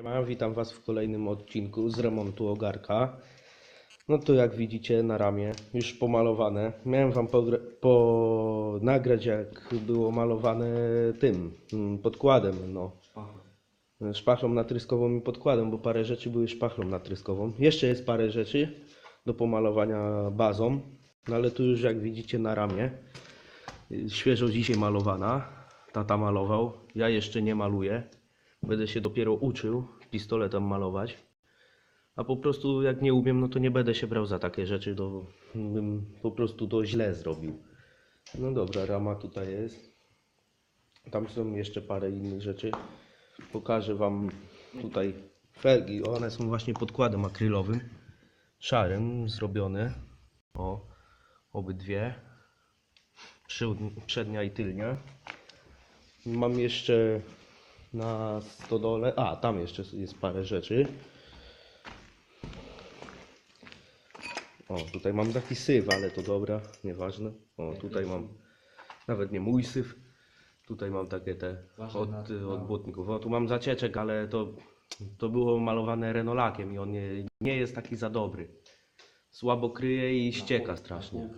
Siema, witam Was w kolejnym odcinku z remontu ogarka. No to jak widzicie na ramię, już pomalowane. Miałem Wam po... nagrać jak było malowane tym mm, podkładem, no. Szpachlą natryskową i podkładem, bo parę rzeczy były szpachlą natryskową. Jeszcze jest parę rzeczy do pomalowania bazą, no ale tu już jak widzicie na ramię, y, świeżo dzisiaj malowana. Tata malował, ja jeszcze nie maluję. Będę się dopiero uczył pistoletem malować. A po prostu jak nie umiem, no to nie będę się brał za takie rzeczy, to bym po prostu to źle zrobił. No dobra, rama tutaj jest. Tam są jeszcze parę innych rzeczy. Pokażę Wam tutaj felgi. One są właśnie podkładem akrylowym, szarym zrobione. O, obydwie. Przednia i tylnia. Mam jeszcze na stodole. A, tam jeszcze jest parę rzeczy. O, tutaj mam taki syf, ale to dobra, nieważne. O, tutaj mam nawet nie mój syf. Tutaj mam takie te od, od błotników. O, tu mam zacieczek, ale to, to było malowane renolakiem i on nie, nie jest taki za dobry. Słabo kryje i ścieka strasznie.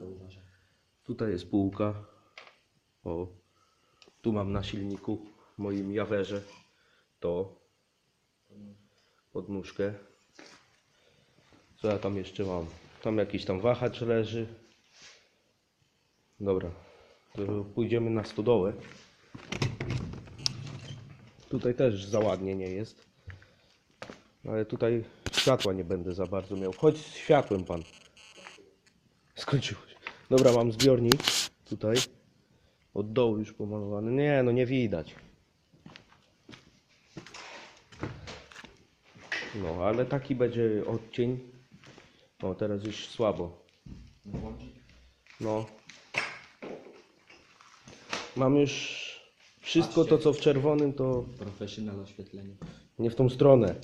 Tutaj jest półka. O, tu mam na silniku moim jawerze to podnóżkę. Co ja tam jeszcze mam? Tam jakiś tam wahacz leży. Dobra, pójdziemy na stodołę. Tutaj też za ładnie nie jest. Ale tutaj światła nie będę za bardzo miał. Chodź z światłem pan. Skończyło się. Dobra, mam zbiornik tutaj. Od dołu już pomalowany. Nie, no nie widać. No, ale taki będzie odcień. O, teraz już słabo. No. Mam już wszystko to, co w czerwonym, to Profesjonal oświetlenie. nie w tą stronę.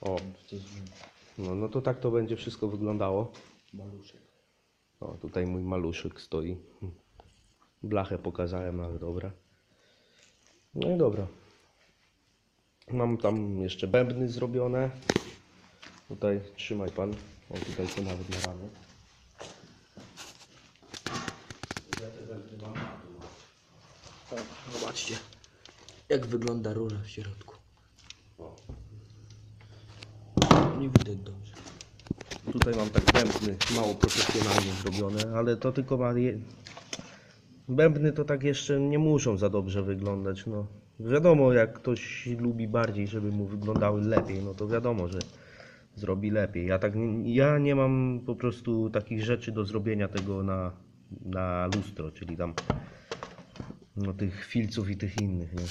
O, no, no to tak to będzie wszystko wyglądało. maluszek. O, tutaj mój maluszek stoi. Blachę pokazałem, ale dobra. No i dobra. Mam tam jeszcze bębny zrobione. Tutaj trzymaj pan. O, tutaj są nawet na ramię. Zobaczcie, jak wygląda rura w środku. Nie widać dobrze. Tutaj mam tak bębny mało profesjonalnie zrobione, ale to tylko ma. Je... Bębny to tak jeszcze nie muszą za dobrze wyglądać. No. Wiadomo, jak ktoś lubi bardziej, żeby mu wyglądały lepiej, no to wiadomo, że zrobi lepiej. Ja tak ja nie mam po prostu takich rzeczy do zrobienia tego na, na lustro, czyli tam no, tych filców i tych innych. Nie?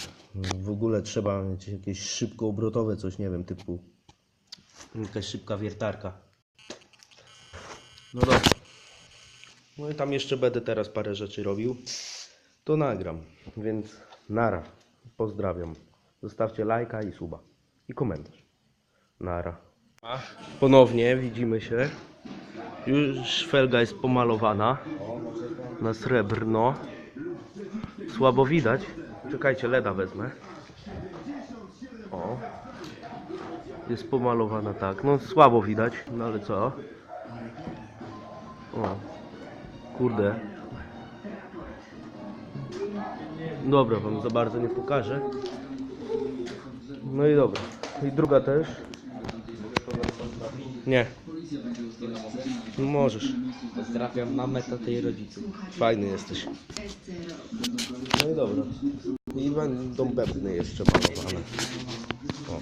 W ogóle trzeba mieć jakieś szybko obrotowe coś, nie wiem, typu jakaś szybka wiertarka. No dobra. No i tam jeszcze będę teraz parę rzeczy robił. To nagram, więc nara. Pozdrawiam. Zostawcie lajka i suba. I komentarz. Nara. Ponownie widzimy się. Już felga jest pomalowana na srebrno. Słabo widać. Czekajcie, leda wezmę. O. Jest pomalowana tak. No słabo widać, no ale co? O. Kurde. Dobra, wam za bardzo nie pokażę. No i dobra. I druga też. Nie. No możesz. Pozdrawiam mamę, tatę i rodziców. Fajny jesteś. No i dobra. I będą bębny jeszcze malowane. O.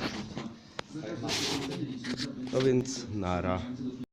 No więc nara.